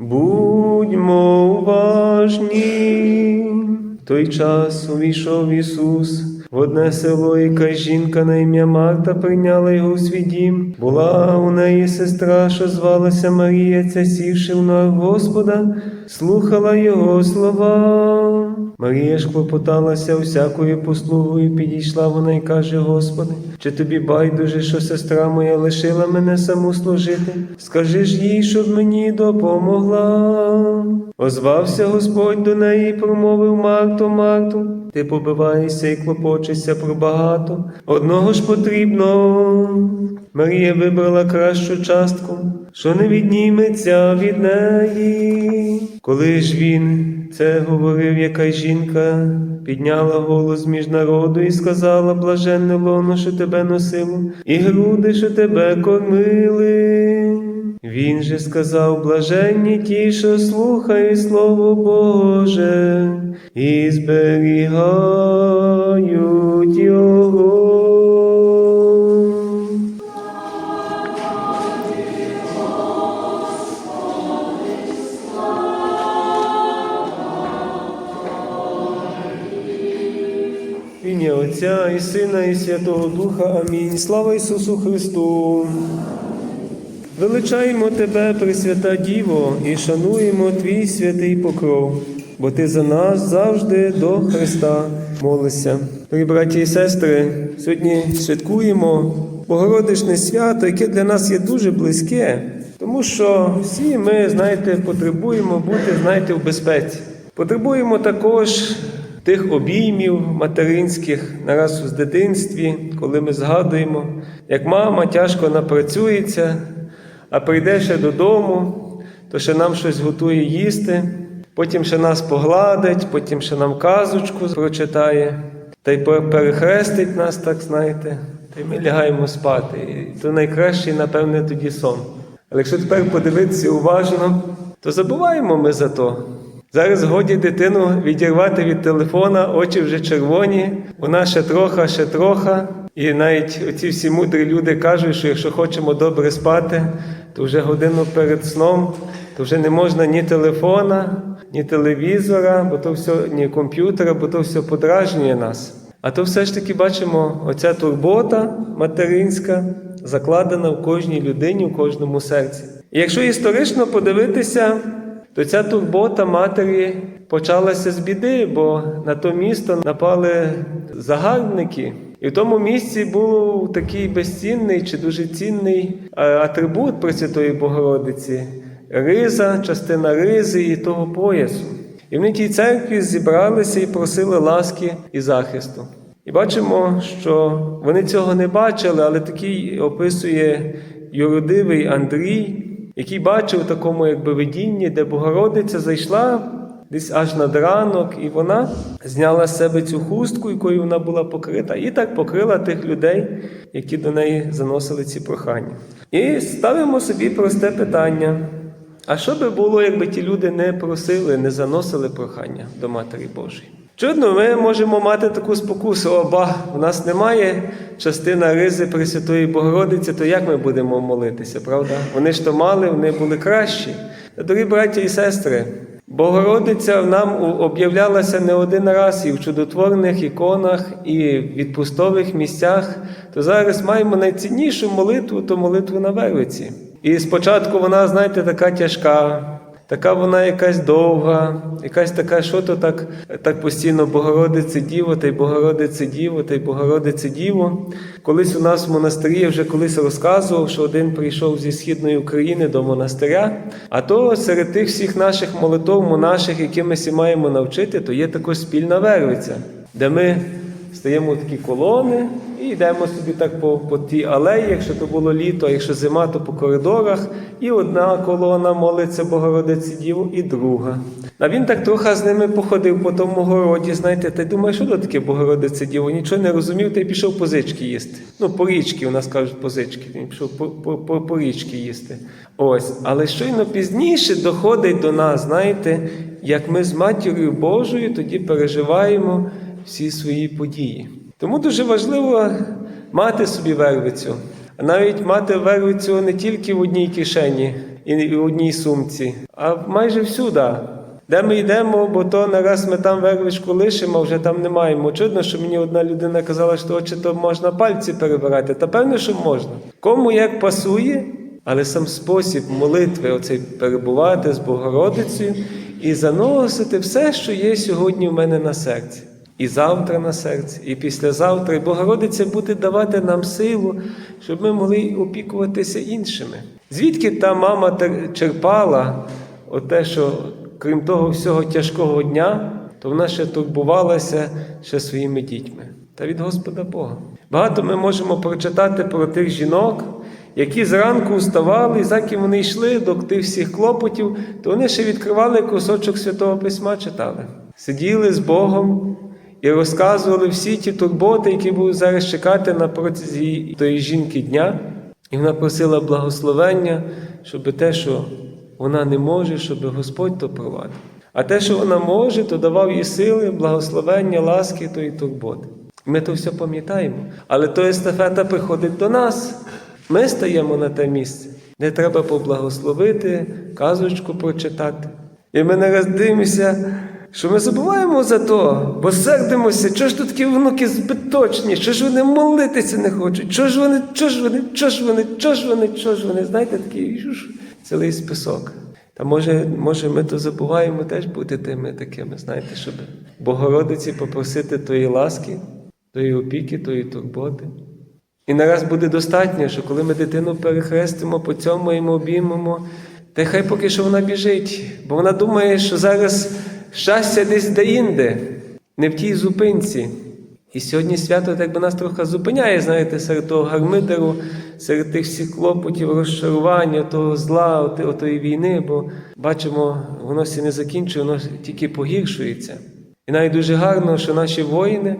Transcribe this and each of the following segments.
Будьмо уважні. Той час увійшов Ісус в одне село, яка жінка на ім'я Марта прийняла його у свій дім. Була у неї сестра, що звалася Марія, ця сівши в ног Господа, слухала його слова. Марія ж клопоталася усякою послугою, підійшла вона й каже: Господи, чи тобі байдуже, що сестра моя лишила мене саму служити? Скажи ж їй, щоб мені допомогла. Озвався Господь до неї і промовив Марту, Марту, ти побиваєшся і клопочешся про багато. Одного ж потрібно. Марія вибрала кращу частку, що не відніметься від неї. Коли ж він це говорив, яка жінка підняла голос між народу і сказала блаженне лоно, що тебе носило, і груди, що тебе кормили. Він же сказав блаженні ті, що слухають Слово Боже і зберігають і Святого Духа. Амінь. Слава Ісусу Христу! Величаємо Тебе, Пресвята Діво, і шануємо Твій святий покров, бо Ти за нас завжди до Христа молишся. Дорогі браті і сестри, сьогодні святкуємо Богородичне свято, яке для нас є дуже близьке, тому що всі ми, знаєте, потребуємо бути, знаєте, в безпеці. Потребуємо також тих обіймів материнських нараз з дитинстві, коли ми згадуємо, як мама тяжко напрацюється, а прийде ще додому, то ще нам щось готує їсти, потім ще нас погладить, потім ще нам казочку прочитає, та й перехрестить нас, так знаєте, та й ми лягаємо спати. І то найкращий, напевне, тоді сон. Але якщо тепер подивитися уважно, то забуваємо ми за то. Зараз годі дитину відірвати від телефона, очі вже червоні, вона ще троха, ще троха. І навіть оці всі мудрі люди кажуть, що якщо хочемо добре спати, то вже годину перед сном, то вже не можна ні телефона, ні телевізора, бо то все, ні комп'ютера, бо то все подражнює нас. А то все ж таки бачимо, оця турбота материнська закладена в кожній людині, в кожному серці. І якщо історично подивитися, то ця турбота матері почалася з біди, бо на то місто напали загарбники. І в тому місці був такий безцінний чи дуже цінний е, атрибут Пресвятої Богородиці риза, частина ризи і того поясу. І в тій церкві зібралися і просили ласки і захисту. І бачимо, що вони цього не бачили, але такий описує юродивий Андрій, який бачив в такому якби видінні, де Богородиця зайшла десь аж над ранок, і вона зняла з себе цю хустку, якою вона була покрита, і так покрила тих людей, які до неї заносили ці прохання. І ставимо собі просте питання. А що би було, якби ті люди не просили, не заносили прохання до Матері Божої? Чудно, ми можемо мати таку спокусу, о, ба, у нас немає частина ризи Пресвятої Богородиці, то як ми будемо молитися, правда? Вони ж то мали, вони були кращі. Дорогі браті і сестри, Богородиця нам об'являлася не один раз і в чудотворних іконах, і в відпустових місцях, то зараз маємо найціннішу молитву, то молитву на Вервиці. І спочатку вона, знаєте, така тяжка, така вона якась довга, якась така, що то так так постійно Богородице Діво, та й Богородице Діво, та й Богородице Діво. Колись у нас в монастирі я вже колись розказував, що один прийшов зі східної України до монастиря. А то серед тих всіх наших молитов, монаших, які ми всі маємо навчити, то є також спільна вервиця, де ми стаємо такі колони йдемо собі так по, по тій алеї, якщо то було літо, а якщо зима, то по коридорах. І одна колона молиться Богородиці Діву, і друга. А він так трохи з ними походив по тому городі, знаєте, та й думає, що то таке Богородице Діво? Нічого не розумів, та й пішов позички їсти. Ну, порічки, у нас кажуть позички. Він пішов по, по, по, порічки їсти. Ось. Але щойно пізніше доходить до нас, знаєте, як ми з матір'ю Божою тоді переживаємо всі свої події. Тому дуже важливо мати собі вервицю, а навіть мати вервицю не тільки в одній кишені і в одній сумці, а майже всюди. Де ми йдемо, бо то нараз ми там вервичку лишимо, а вже там не маємо. Чудно, що мені одна людина казала, що очі то можна пальці перебирати. Та певно, що можна. Кому як пасує, але сам спосіб молитви, оцей перебувати з Богородицею і заносити все, що є сьогодні в мене на серці. І завтра на серці, і післязавтра. І Богородиця буде давати нам силу, щоб ми могли опікуватися іншими. Звідки та мама черпала те, що крім того всього тяжкого дня, то вона ще турбувалася ще своїми дітьми та від Господа Бога. Багато ми можемо прочитати про тих жінок, які зранку вставали, і заки вони йшли до тих всіх клопотів, то вони ще відкривали кусочок Святого Письма, читали, сиділи з Богом і розказували всі ті турботи, які будуть зараз чекати на протязі тої жінки дня. І вона просила благословення, щоб те, що вона не може, щоб Господь то провадив. А те, що вона може, то давав їй сили, благословення, ласки то і турботи. Ми то все пам'ятаємо. Але то естафета приходить до нас. Ми стаємо на те місце, де треба поблагословити, казочку прочитати. І ми не раз що ми забуваємо за то, бо сердимося, чого ж тут такі внуки збиточні, що ж вони молитися не хочуть, чого ж вони, чого ж вони, чого ж вони, чого ж вони, чого ж вони, знаєте, такий жуж, цілий список. Та може, може, ми то забуваємо теж бути тими такими, знаєте, щоб Богородиці попросити тої ласки, тої опіки, тої турботи. І нараз буде достатньо, що коли ми дитину перехрестимо, поцьомуємо, обіймемо, та хай поки що вона біжить, бо вона думає, що зараз щастя десь де-інде, не в тій зупинці. І сьогодні свято так би нас трохи зупиняє, знаєте, серед того гармидеру, серед тих всіх клопотів, розчарування, того зла, отої війни, бо бачимо, воно все не закінчує, воно тільки погіршується. І навіть дуже гарно, що наші воїни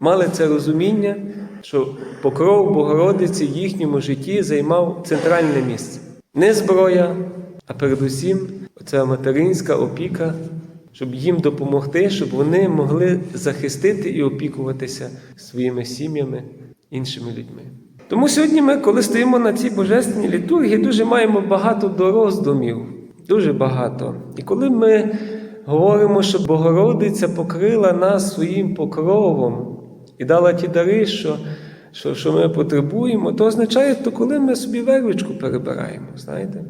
мали це розуміння, що покров Богородиці в їхньому житті займав центральне місце. Не зброя, а передусім оця материнська опіка, щоб їм допомогти, щоб вони могли захистити і опікуватися своїми сім'ями, іншими людьми. Тому сьогодні ми, коли стоїмо на цій божественній літургії, дуже маємо багато до роздумів, дуже багато. І коли ми говоримо, що Богородиця покрила нас своїм покровом і дала ті дари, що, що, що ми потребуємо, то означає, то коли ми собі вервичку перебираємо, знаєте?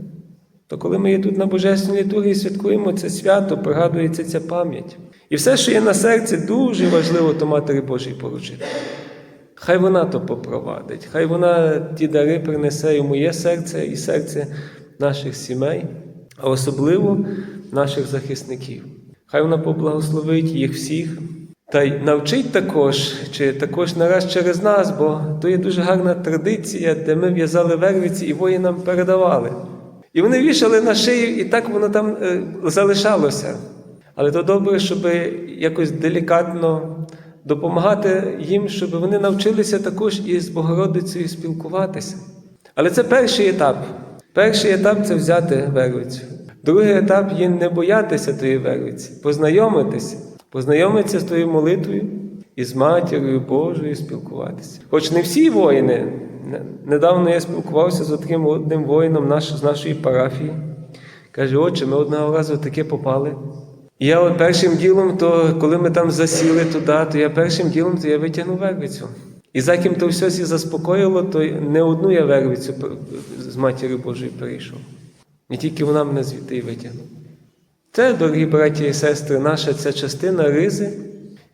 То коли ми є тут на Божественній літургії святкуємо це свято, пригадується ця пам'ять. І все, що є на серці, дуже важливо то Матері Божій поручити. Хай вона то попровадить, хай вона ті дари принесе і моє серце, і серце наших сімей, а особливо наших захисників. Хай вона поблагословить їх всіх та й навчить також, чи також нараз через нас, бо то є дуже гарна традиція, де ми в'язали вервиці і воїнам передавали. І вони вішали на шию, і так воно там е, залишалося. Але то добре, щоб якось делікатно допомагати їм, щоб вони навчилися також із Богородицею спілкуватися. Але це перший етап. Перший етап це взяти вервицю. Другий етап є не боятися тої вервиці, познайомитися, познайомитися з тою молитвою і з матір'ю Божою спілкуватися. Хоч не всі воїни. Не- Недавно я спілкувався з таким одним воїном наш, з нашої парафії. Каже, отче, ми одного разу таке попали. І я от першим ділом, то коли ми там засіли туди, то я першим ділом то я витягнув вервицю. І за ким то все всі заспокоїло, то не одну я вервицю з матір'ю Божою перейшов. Не тільки вона мене звідти і витягнула. Це, дорогі браті і сестри, наша ця частина ризи,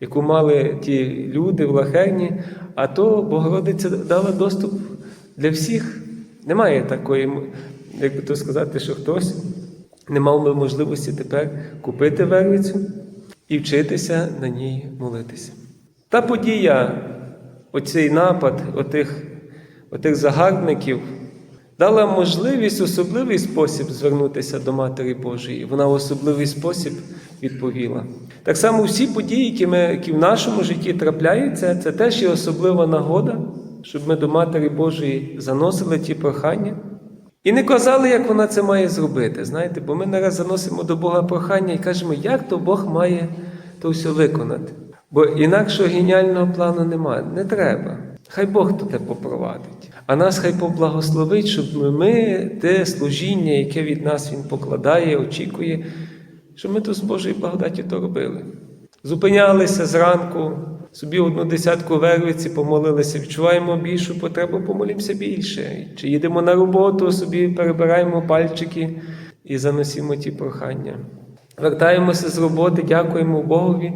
яку мали ті люди в лахерні, а то Богородиця дала доступ для всіх. Немає такої, як би то сказати, що хтось не мав би можливості тепер купити вервицю і вчитися на ній молитися. Та подія, оцей напад отих, отих загарбників, дала можливість особливий спосіб звернутися до Матері Божої. Вона в особливий спосіб відповіла. Так само всі події, які, ми, які в нашому житті трапляються, це теж є особлива нагода, щоб ми до Матері Божої заносили ті прохання. І не казали, як вона це має зробити. Знаєте, бо ми нараз заносимо до Бога прохання і кажемо, як то Бог має то все виконати. Бо інакшого геніального плану немає. Не треба. Хай Бог то те попровадить. А нас хай поблагословить, щоб ми те служіння, яке від нас Він покладає, очікує, щоб ми то з Божої благодаті то робили. Зупинялися зранку, собі одну десятку вервиці, помолилися, відчуваємо більшу потребу, помолімося більше. Чи їдемо на роботу, собі перебираємо пальчики і заносимо ті прохання. Вертаємося з роботи, дякуємо Богові.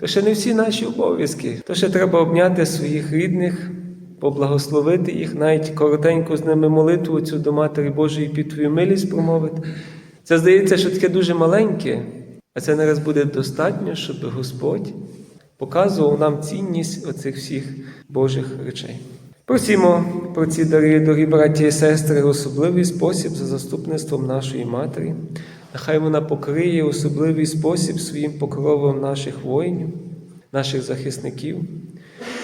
То ще не всі наші обов'язки. То ще треба обняти своїх рідних, поблагословити їх, навіть коротенько з ними молитву цю до Матері Божої під твою милість промовити. Це здається, що таке дуже маленьке, а це не раз буде достатньо, щоб Господь показував нам цінність оцих всіх Божих речей. Просімо про ці дари, дорогі браті і сестри, особливий спосіб за заступництвом нашої Матері. Нехай вона покриє особливий спосіб своїм покровом наших воїнів, наших захисників,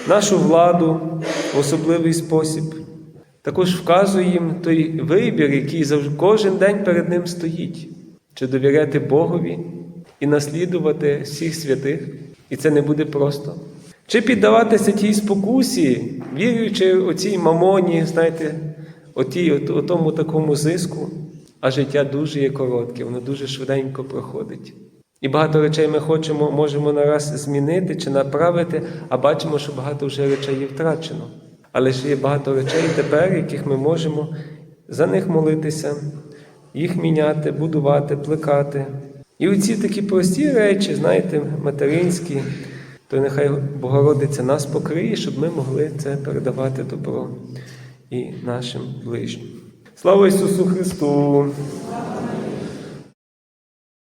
нашу владу в особливий спосіб. Також вказує їм той вибір, який кожен день перед ним стоїть, чи довіряти Богові і наслідувати всіх святих, і це не буде просто. Чи піддаватися тій спокусі, віруючи оцій мамоні, знаєте, отій, от, о тому такому зиску, а життя дуже є коротке, воно дуже швиденько проходить. І багато речей ми хочемо, можемо нараз змінити чи направити, а бачимо, що багато вже речей є втрачено. Але ж є багато речей тепер, яких ми можемо за них молитися, їх міняти, будувати, плекати. І оці такі прості речі, знаєте, материнські, то нехай Богородиця нас покриє, щоб ми могли це передавати добро і нашим ближнім. Слава Ісусу Христу!